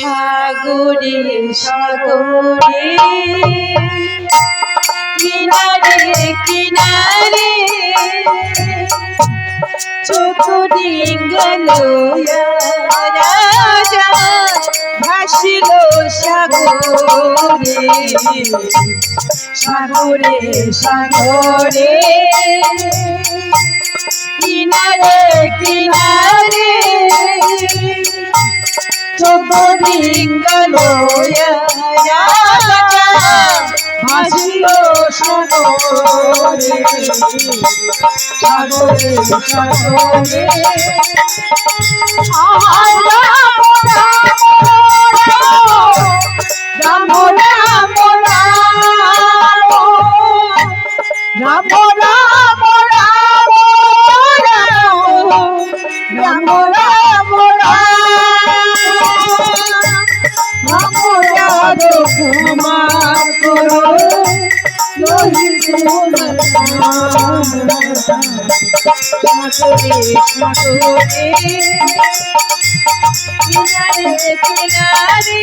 সাগরে সাগরে কিনারে কিনারে ডিঙ্গল রাজা ভাসিল সাগরে সাগরে সাগরে কিনারে কিনারে চন্দ্রলিঙ্গলয়া ভাসিল সাগরে সাগরে সাগরে Ramona, Ramona, Ramona, Ramona. তোমার করো। কিনারে কিনারে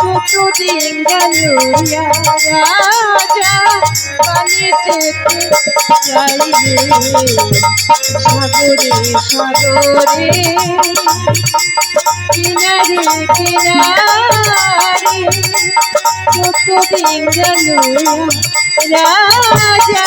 কত গেল রাজা পানিতে যাইবে সাগরে সাগরে কিনারে কিনারে কত গেল রাজা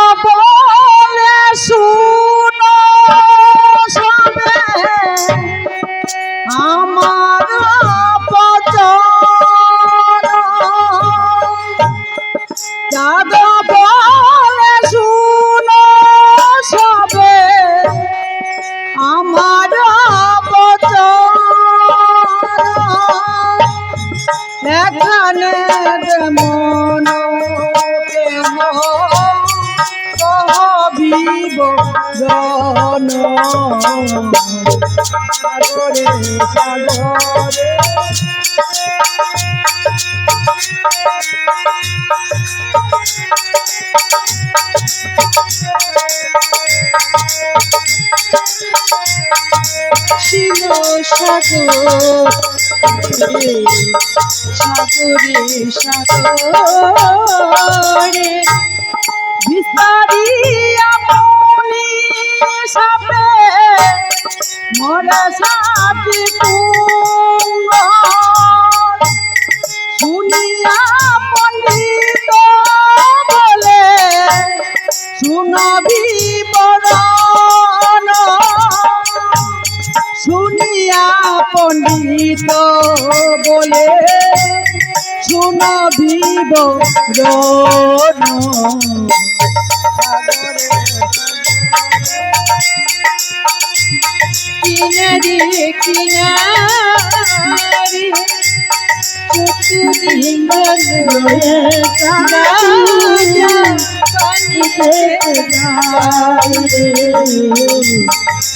সাগরে সাগরে সাগরে বিস্তারি আপনি সাপে মরা সাপি কুঙ্গ শুনিয়া পণ্ডিত বলে শুনবি বরণ শুনিয়া পণ্ডিত বলে শুনবি বরণ কিনারি কিনারে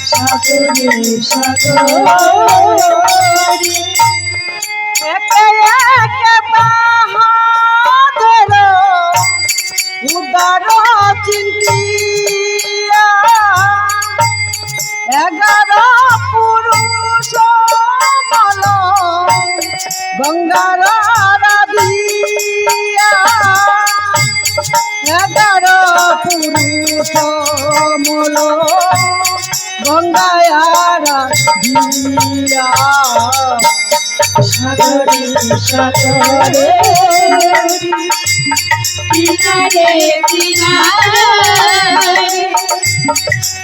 সাগরে সাগরে একে একে এগারো পুরুষ মল গঙ্গায়ারা দিয়া সাগরে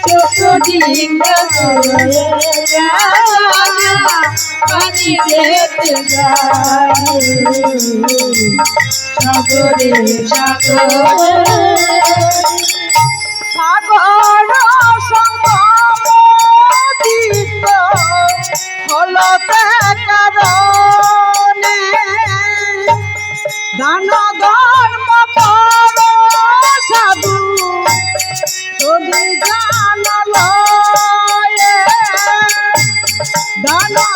ছোট ডিঙ্গা পানি যেতে সাগরে সাগরে সাগর। সঙ্গমোদিত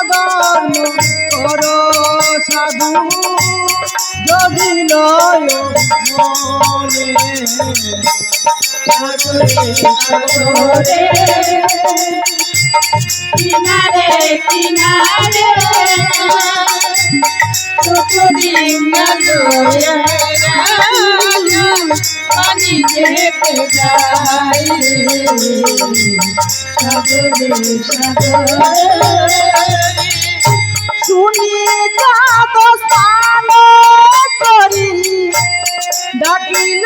দান ধর্ম কর সাধু। যদি লয় কিনারে কিনারে চতুর্দিন পানি যেতে যাই সাগরে সাগরে শুনি যাত স্থান করি ডাকিল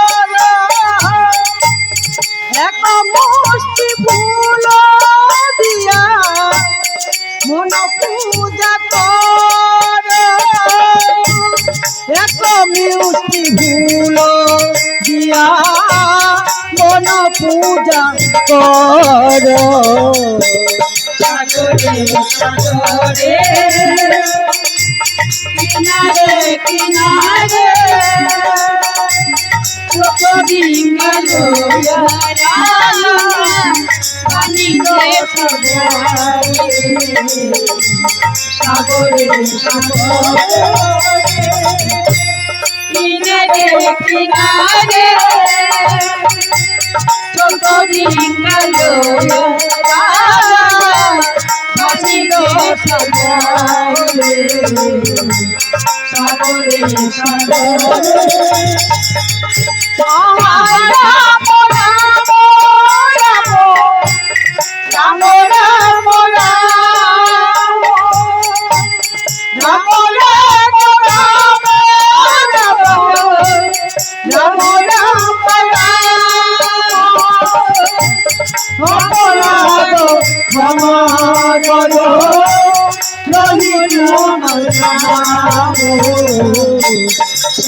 ফুল দিয়া মন পূজা কর। এক মিষ্টি ফুল দিয়া মন পূজা কর। সাগরে সাগরে। কিনারে কিনারে চতুর্দিন রাজা পানি সাগরে কিনারে কিনারে চতুর্দিন রাজা যাই সাগরে। সাগরে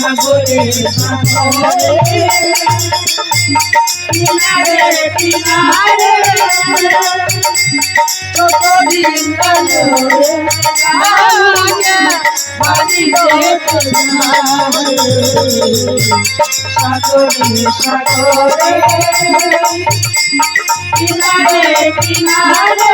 সাগরে কিনারে কিনারে যেতে সাগরে সাগরে কিনারে কিনারে